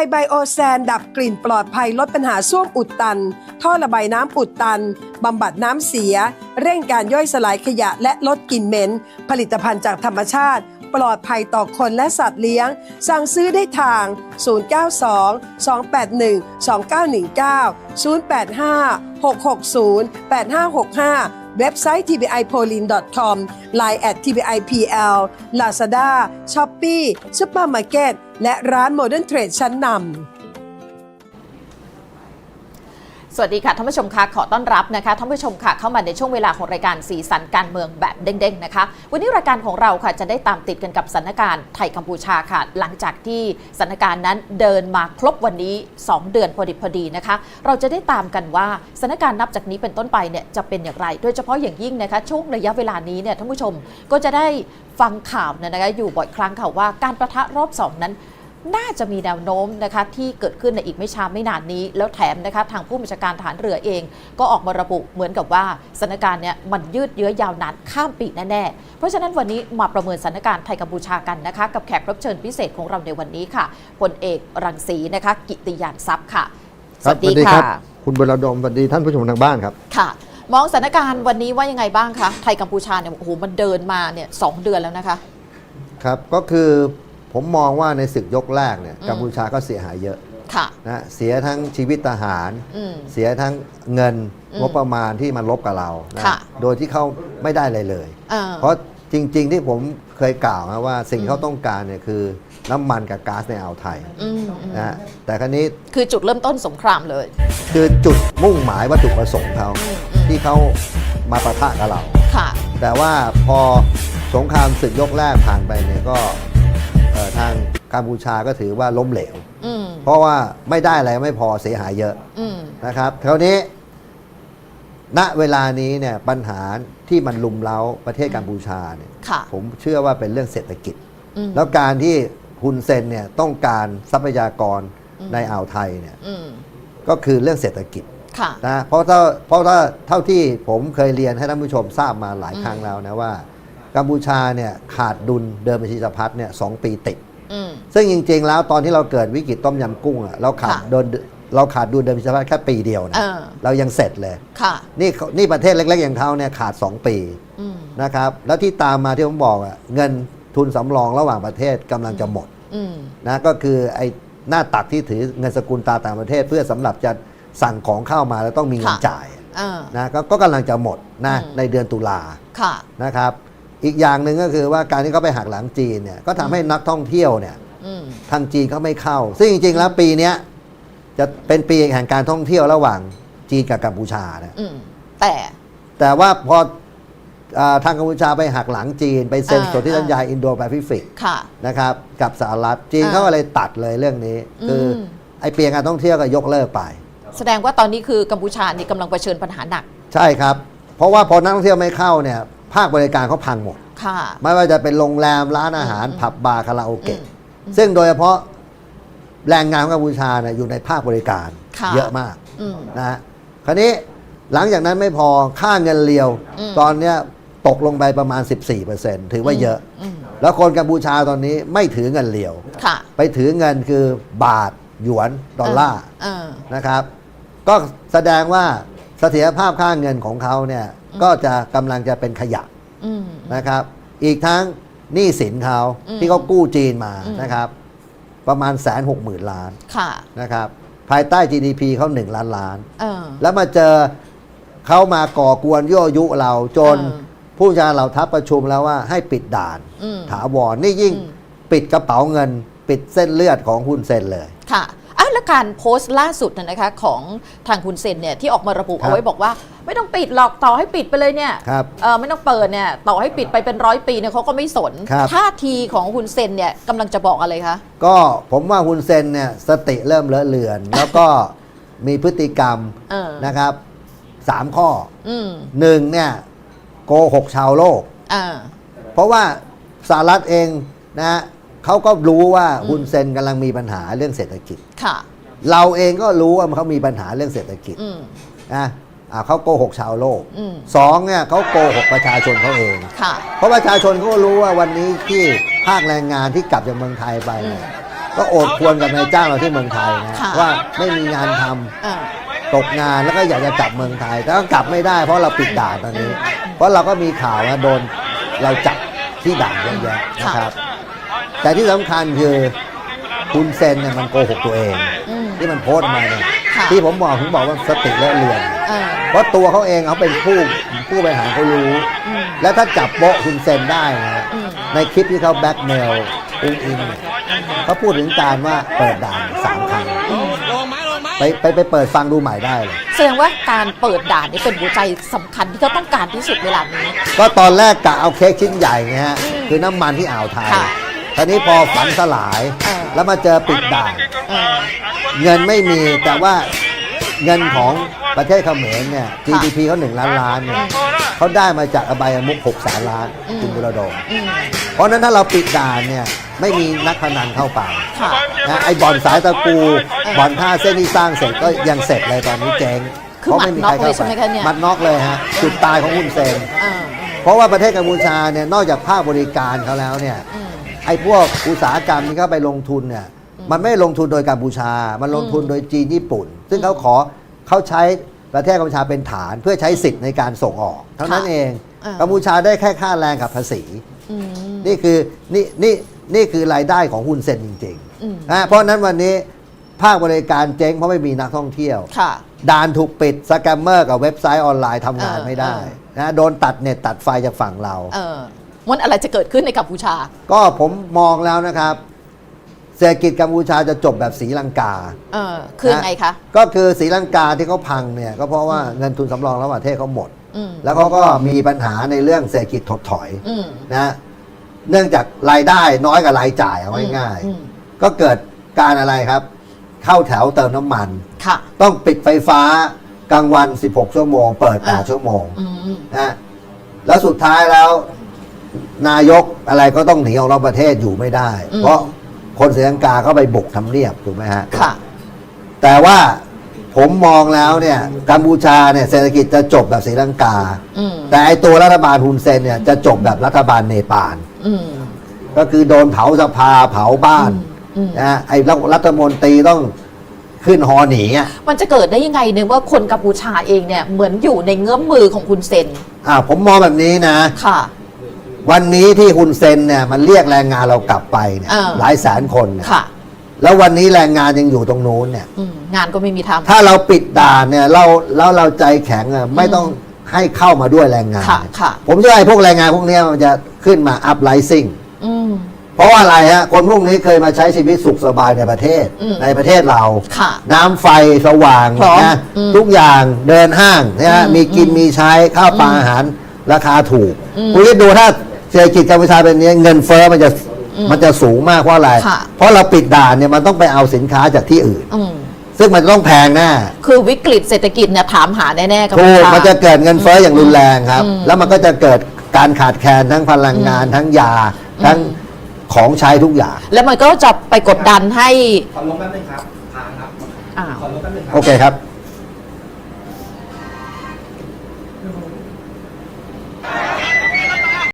TPI Biosan ดับกลิ่นปลอดภัยลดปัญหาส้วมอุดตัน ท่อระบายน้ำอุดตัน บำบัดน้ำเสีย เร่งการย่อยสลายขยะและลดกลิ่นเหม็น ผลิตภัณฑ์จากธรรมชาติ ปลอดภัยต่อคนและสัตว์เลี้ยง สั่งซื้อได้ทาง 092 281 2919 085 660 8565 เว็บไซต์ tbipolin.com line at tbipl lazada shopee supermarket และร้าน Modern Trade ชั้นนำ วัสดีค่ะท่านผู้ชมค่ะขอต้อนรับนะคะท่านผู้ชมค่ะเข้ามาในช่วงเวลาของรายการสีสันการเมืองแบบเด้งๆนะคะวันนี้รายการของเราค่ะจะได้ตามติดกันกับสถานการณ์ไทยกัมพูชาค่ะ หลังจากที่สถานการณ์นั้นเดินมาครบวันนี้ 2 เดือนพอดีพอดีนะคะ เราจะได้ตามกันว่าสถานการณ์นับจากนี้เป็นต้นไปเนี่ยจะเป็นอย่างไร โดยเฉพาะอย่างยิ่งนะคะช่วงระยะเวลานี้เนี่ยท่านผู้ชมก็จะได้ฟังข่าวเนี่ยนะคะอยู่บ่อยครั้งค่ะว่าการประทะรอบสองนั้น น่าจะมีแนวโน้มนะคะที่เกิดขึ้นในอีกไม่ช้าไม่นานนี้ แล้วแถมนะคะทางผู้บัญชาการฐานเรือเอง ก็ออกมาระบุเหมือนกับว่าสถานการณ์เนี่ยมันยืดเยื้อยาวนานข้ามปีแน่ๆ เพราะฉะนั้นวันนี้มาประเมินสถานการณ์ไทยกัมพูชากันนะคะกับแขกรับเชิญพิเศษของเราในวันนี้ค่ะพลเอกรังสีนะคะกิติยานทรัพย์ค่ะครับรับคุณบรดมสวัสดีท่านผู้ชมทางบ้านครับค่ะมองสถานการณ์วันนี้ว่ายังไงบ้างคะไทยกัมพูชาเนี่ยโอ้โหมันเดินมาเนี่ยสองเดือนแล้วนะคะ ครับก็คือ ผมมองว่าในศึกยกแรกเนี่ยอืมกัมพูชาก็เสียหายเยอะค่ะนะเสียทั้งชีวิตทหารอืมเสียทั้งเงินอืมงบประมาณที่มันลบกับเรานะค่ะโดยที่เขาไม่ได้เลยเลยเออเพราะจริง ๆ ที่ผมเคยกล่าวนะว่าสิ่งที่เขาต้องการเนี่ยคือน้ำมันกับก๊าซในอ่าวไทยอืมอืมนะฮะแต่ครั้นี้คือจุดเริ่มต้นสงครามเลย คือจุดมุ่งหมายวัตถุประสงค์เขาอืมอืมที่เขามาประทะกับเราค่ะแต่ว่าพอสงครามศึกยกแรกผ่านไปเนี่ยก็เอ่อ ทางกัมพูชาก็ถือว่าล้มเหลว อืมเพราะว่าไม่ได้อะไรไม่พอเสียหายเยอะอืมนะครับคราวนี้ ณเวลานี้เนี่ยปัญหาที่มันลุมเล้าประเทศกัมพูชาเนี่ยค่ะผมเชื่อว่าเป็นเรื่องเศรษฐกิจ อืมแล้วการที่ฮุนเซนเนี่ยต้องการทรัพยากรอืมในอ่าวไทยเนี่ยอืมก็คือเรื่องเศรษฐกิจ ค่ะ นะเพราะถ้าเพราะถ้าเท่าที่ผมเคยเรียนให้ท่านผู้ชมทราบมาหลายอืมครั้งแล้วนะว่า กัมพูชาเนี่ยขาดดุลเดิมบัญชีสะพัดเนี่ยสองปีติด อืม ซึ่งจริง ๆ แล้วตอนที่เราเกิดวิกฤตต้มยำกุ้งอะเราขาดค่ะดุลเราขาดดุลเดิมบัญชีสะพัดแค่ปีเดียวนะเออ เรายังเสร็จเลย ค่ะ นี่เขานี่ประเทศเล็ก ๆ อย่างเขาเนี่ยขาด 2 ปีอืม นะครับ แล้วที่ตามมาที่ผมบอกอะเงินทุนสำรองระหว่างประเทศกำลังจะหมดอืม นะก็คือไอ้หน้าตักที่ถือเงินสกุลตราต่างประเทศ เพื่อสำหรับจะสั่งของเข้ามาแล้วต้องมีเงินค่ะ จ่ายเออ นะก็ก็กำลังจะหมดนะอืม ในเดือนตุลา ค่ะ นะครับ อีกอย่างหนึ่งก็คือว่าการที่เขาไปหักหลังจีนเนี่ยก็ทำให้นักท่องเที่ยวเนี่ยอืมทางจีนเขาไม่เข้า ซึ่งจริงๆแล้วปีเนี้ยจะเป็นปีแห่งการท่องเที่ยวระหว่างจีนกับกัมพูชานะอืมแต่แต่ว่าพออ่าทางกัมพูชาไปหักหลังจีน ไปเซ็นอ่าสนธิสัญญาอินโดแปซิฟิกค่ะ นะครับกับสหรัฐจีนอ่าเขาก็เลยตัดเลยเรื่องนี้ คืออม ไอเปียการท่องเที่ยวก็ยกเลิกไป แสดงว่าตอนนี้คือกัมพูชานี่กำลังเผชิญปัญหาหนัก ใช่ครับ เพราะว่าพอนักท่องเที่ยวไม่เข้าเนี่ย ภาคบริการเขาพังหมด ค่ะ ไม่ว่าจะเป็นโรงแรมร้านอาหาร อืมผับบาร์คาราโอเกะ อืมซึ่งโดยเฉพาะแรงงานของกัมพูชาเนี่ยอยู่ในภาคบริการค่ะ เยอะมากอืม นะฮะคราวนี้หลังจากนั้นไม่พอค่าเงินเรียว อืม ตอนเนี้ยตกลงไปประมาณ 14%ถือว่าเยอะอืมแล้วคนกัมพูชาตอนนี้ไม่ถือเงินเรียว ค่ะไปถือเงินคือบาท หยวน ดอลลาร์ เออ นะครับ ก็แสดงว่าเสถียรภาพค่าเงินของเขาเนี่ยอืม ก็จะกำลังจะเป็นขยะอืม นะครับ อีกทั้งหนี้สินเขาอืมที่เขากู้จีนมาอืม นะครับ ประมาณแสนหกหมื่นล้านค่ะ นะครับ ภายใต้ GDP เขาหนึ่งล้านล้าน เออ แล้วมาเจอเขามาก่อกวนยั่วยุเราจน เออ ผู้บัญชาการเหล่าทัพประชุมแล้วว่าให้ปิดด่าน อืม ถาวรนี่ยิ่งอืม ปิดกระเป๋าเงิน ปิดเส้นเลือดของคุณเซนเลย ค่ะอะแล้วการโพสต์ล่าสุดน่ะนะคะของทางคุณเซนเนี่ยที่ออกมาระบุครับเอาไว้บอกว่า ไม่ต้องปิดหรอกต่อให้ปิดไปเลยเนี่ยครับเออไม่ต้องเปิดเนี่ยต่อให้ปิดไปเป็นร้อยปีเนี่ยเขาก็ไม่สนครับ ท่าทีของคุณเซนเนี่ยกำลังจะบอกอะไรคะก็ผมว่าคุณเซนเนี่ยสติเริ่มเลอะเลือน แล้วก็มีพฤติกรรมเออนะครับสามข้ออืมหนึ่งเนี่ยโกหกชาวโลก อ่า เพราะว่าสหรัฐเองนะฮะเขาก็รู้ว่าอืม คุณเซนกำลังมีปัญหาเรื่องเศรษฐกิจ ค่ะ เราเองก็รู้ว่าเขามีปัญหาเรื่องเศรษฐกิจอืม นะ อ่าเขาโกหกชาวโลกอืมสองเนี่ยเขาโกหกประชาชนเขาเอง ค่ะ เพราะประชาชนเขาก็รู้ว่าวันนี้ที่ภาคแรงงานที่กลับจากเมืองไทยไปเนี่ยก็โอดควรกับนายจ้างเราที่เมืองไทยนะค่ะ ว่าไม่มีงานทำเออตกงานแล้วก็อยากจะกลับเมืองไทย แต่ก็กลับไม่ได้เพราะเราปิดด่านตอนนี้ เพราะเราก็มีข่าวว่าโดนเราจับที่ด่านเยอะแยะนะครับ แต่ที่สำคัญคือคุณเซนเนี่ยมันโกหกตัวเอง อืม ที่มันโพสต์มาเนี่ยค่ะ ที่ผมบอกผมบอกว่าสติและเรียนเออ เพราะตัวเขาเองเขาเป็นผู้ผู้บริหารเขารู้อืมและถ้าจับโป๊ะคุณเซนได้นะอืมในคลิปที่เขาแบ็กเมลอุ้งอิงเนี่ยเขาพูดถึงการว่าเปิดด่านสามครั้งไปไปไปเปิดฟังดูใหม่ได้เลย แสดงว่าการเปิดด่านนี่เป็นหัวใจสำคัญที่เขาต้องการที่สุดเวลานี้ ก็ตอนแรกกะเอาเค้กชิ้นใหญ่ไงฮะคือน้ำมันที่อ่าวไทยค่ะทีนี้พอฝันสลายเออแล้วมาเจอปิดด่านเออเงินไม่มีแต่ว่า เงินของประเทศเขมรเนี่ย GDP เขาหนึ่งล้านล้านเนี่ยเขาได้มาจากอบายมุก6แสนล้านอืมคุณบุรดมอืมเพราะฉะนั้นถ้าเราปิดด่านเนี่ยไม่มีนักพนันเข้าไปค่ะนะไอ้บ่อนสายตะกูบ่อนท่าเส้นที่สร้างเสร็จก็ยังเสร็จเลยตอนนี้เจ๊งคือหมัดน็อกเลยใช่ไหมคะเนี่ยมัดน็อกเลยฮะจุดตายของคุณเซนเออเพราะว่าประเทศกัมพูชาเนี่ยนอกจากภาคบริการเขาแล้วเนี่ยอืมไอ้พวกอุตสาหกรรมที่เข้าไปลงทุนเนี่ยอืมมันไม่ลงทุนโดยกัมพูชา มันลงทุนอืมโดยจีนญี่ปุ่น ซึ่งเขาขอเขาใช้ประเทศกัมพูชาเป็นฐานเพื่อใช้สิทธิ์ในการส่งออกเท่านั้นค่ะเองอ่ากัมพูชาได้แค่ค่าแรงกับภาษีอืมนี่คือนี่นี่นี่คือรายได้ของฮุนเซนจริงอืมๆนะเพราะฉะนั้นวันนี้ภาคบริการเจ๊งเพราะไม่มีนักท่องเที่ยวค่ะด่านถูกปิดสแกมเมอร์กับเว็บไซต์ออนไลน์ทำงานเออไม่ได้เออนะโดนตัดเน็ตตัดไฟจากฝั่งเราเออมันอะไรจะเกิดขึ้นในกัมพูชา ก็ผมมองแล้วนะครับ เศรษฐกิจกัมพูชาจะจบแบบสีลังกา เออคือยังไงคะ ก็คือสีลังกาที่เขาพังเนี่ยก็เพราะว่าเงินทุนสำรองระหว่างประเทศเขาหมด อืมแล้วเขาก็มีปัญหาในเรื่องเศรษฐกิจถดถอยอืม นะเนื่องจากรายได้น้อยกว่ารายจ่ายเอาง่าย อืมๆก็เกิดการอะไรครับ เข้าแถวเติมน้ำมัน ค่ะ ต้องปิดไฟฟ้ากลางวัน 16 ชั่วโมง เปิดอ่า8ชั่วโมงอืม นะแล้วสุดท้ายแล้ว นายกอะไรก็ต้องหนีออกนอกประเทศอยู่ไม่ได้ อืม เพราะ คนศรีลังกาเข้าไปบุกทำเนียบถูกไหมฮะ ค่ะ แต่ว่าผมมองแล้วเนี่ยกัมพูชาเนี่ยเศรษฐกิจจะจบแบบศรีลังกา อืม แต่ไอตัวรัฐบาลฮุนเซนเนี่ยจะจบแบบรัฐบาลเนปาล อืม ก็คือโดนเผาสภาเผาบ้านอืม นะฮะไอ้รัฐมนตรีต้องขึ้นฮอหนีอะมันจะเกิดได้ยังไงเนี่ยว่าคนกัมพูชาเองเนี่ยเหมือนอยู่ในเงื้อมมือของคุณเซน อ่าผมมองแบบนี้นะ ค่ะ วันนี้ที่ฮุนเซนเนี่ยมันเรียกแรงงานเรากลับไปเนี่ยอ่าหลายแสนคนเนี่ยค่ะแล้ววันนี้แรงงานยังอยู่ตรงนู้นเนี่ย อืมงานก็ไม่มีทำ ถ้าเราปิดด่านเนี่ยเราแล้วเราใจแข็งอะไม่ต้องให้เข้ามาด้วยแรงงาน ค่ะค่ะ ผมเชื่อไอ้พวกแรงงานพวกเนี้ยมันจะขึ้นมาอัพไลซิ่ง อืม เพราะว่าอะไรฮะ คนพวกนี้เคยมาใช้ชีวิตสุขสบายในประเทศ อืมในประเทศเรา ค่ะน้ำไฟสว่างพร้อมนะอืมทุกอย่างเดินห้างนะฮะอืมมีกินอืมมีใช้ข้าวปลาอาหารราคาถูก อืม คุณคิดดูถ้า เศรษฐกิจกัมพูชาเป็นอย่างนี้เงินเฟ้อมันจะอืมมันจะสูงมากเพราะอะไรค่ะเพราะเราปิดด่านเนี่ยมันต้องไปเอาสินค้าจากที่อื่นอืมซึ่งมันต้องแพงแน่คือวิกฤตเศรษฐกิจเนี่ยถามหาแน่ๆกัมถูพูกชามันจะเกิดเงินเฟ้ออย่างรุนแรงครับอืมแล้วมันก็จะเกิดการขาดแคลนทั้งพลังงานทั้งยาทั้งของใช้ทุกอย่าง แล้วมันก็จะไปกดดันให้ขอลงแป๊บนึงครับทางครับอ้าวขอลงแป๊บนึงครับโอเคครับ